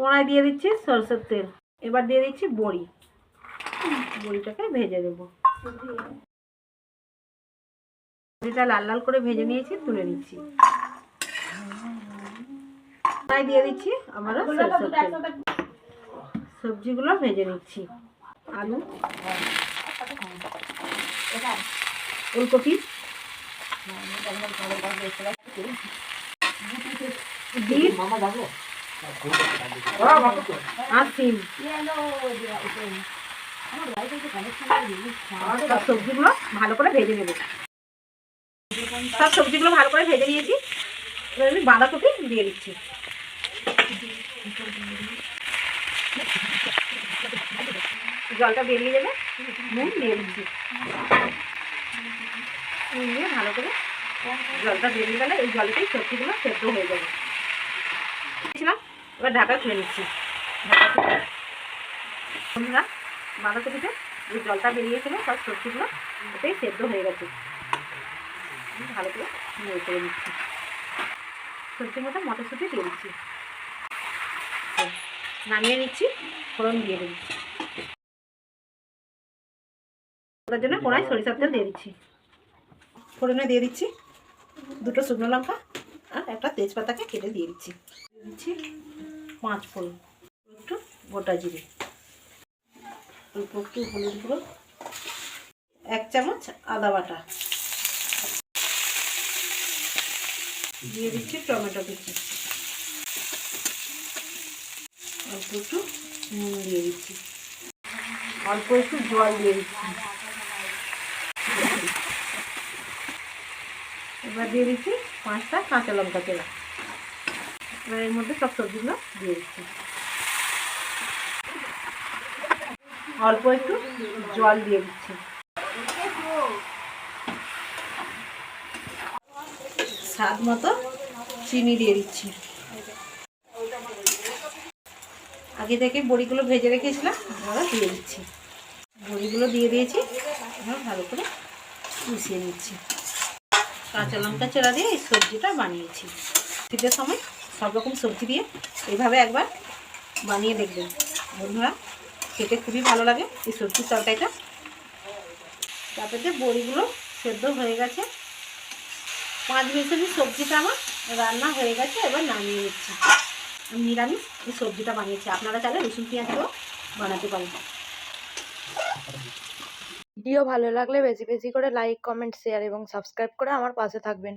কড়াই দিয়ে দিচ্ছি সরষের তেল। এবার দিয়ে দিচ্ছি বড়ি। বড়িটাকে ভেজে দেবো বড়িটা লাল লাল করে ভেজে নিয়েছি, তুলে নিচ্ছি। কড়াই দিয়ে দিচ্ছি আবারও সরষের তেল। সবজিগুলো ভেজে নিচ্ছি। আলু ফুলকপি বিট আর সিম সব সবজিগুলো ভালো করে ভেজে নেব। সব সবজিগুলো ভালো করে ভেজে নিয়েছি। এবার আমি বাঁধাকপি দিয়ে দিচ্ছি। জলটা বেরিয়ে যাবে নুন দিয়ে দিচ্ছি। নুন দিয়ে ভালো করে জলটা বেরিয়ে গেলে এই জলটাই সবজিগুলো সেদ্ধ হয়ে যাবে। দিয়েছিলাম। এবার ঢাকা খুলে নিচ্ছি। ঢাকা খুলে বন্ধুরা বাঁধাকপিতে যে জলটা বেরিয়েছিল, সব সবজিগুলো ওটাই সেদ্ধ হয়ে গেছে। ভালো করে নেড়ে করে দিচ্ছি সবজির মতো মটরশুঁটি দিয়ে দিচ্ছি। নামিয়ে নিচ্ছি, ফোড়ন দিয়ে দিচ্ছি। ওটার জন্য কড়াই সরিষার তেল দিয়ে দিচ্ছি। ফোড়নে দিয়ে দিচ্ছি দুটো শুকনো লঙ্কা আর একটা তেজপাতাকে কেটে দিয়ে দিচ্ছি। দিচ্ছি পাঁচ ফোড়ন একটু গোটা জিরে। অল্প একটু হলুদ গুঁড়ো, এক চামচ আদা বাটা। দিয়ে দিচ্ছি টমেটো কুচি। অল্প একটু নুন দিয়ে দিচ্ছি। অল্প একটু জল দিয়ে দিচ্ছি। এবার দিয়ে দিচ্ছি পাঁচটা কাঁচা লঙ্কা তেলা এর মধ্যে সব সবজিগুলো দিয়ে দিচ্ছি। অল্প একটু জল দিয়ে দিচ্ছি। স্বাদ মতো চিনি দিয়ে দিচ্ছি। আগে থেকে বড়িগুলো ভেজে রেখেছিলাম এবার দিয়ে দিচ্ছি। বড়িগুলো দিয়ে দিয়েছি ভালো করে মিশিয়ে নিচ্ছি। কাঁচা লঙ্কা চেরা দিয়ে এই সবজিটা বানিয়েছি। শীতের সময় সব রকম সবজি দিয়ে এইভাবে একবার বানিয়ে দেখবেন। বন্ধুরা, খেতে খুবই ভালো লাগে এই সবজির তরকারিটা। তারপরে বড়িগুলো সেদ্ধ হয়ে গেছে, পাঁচ মিনিটের সবজিটা আমার রান্না হয়ে গেছে, এবার নামিয়ে নিচ্ছি। নিরামিষ এই সবজিটা বানিয়েছি। আপনারা চাইলে রসুন পেঁয়াজ দিয়েও বানাতে পারেন। ভিডিও ভালো লাগলে বেশি বেশি করে লাইক কমেন্ট শেয়ার এবং সাবস্ক্রাইব করে আমার পাশে থাকবেন।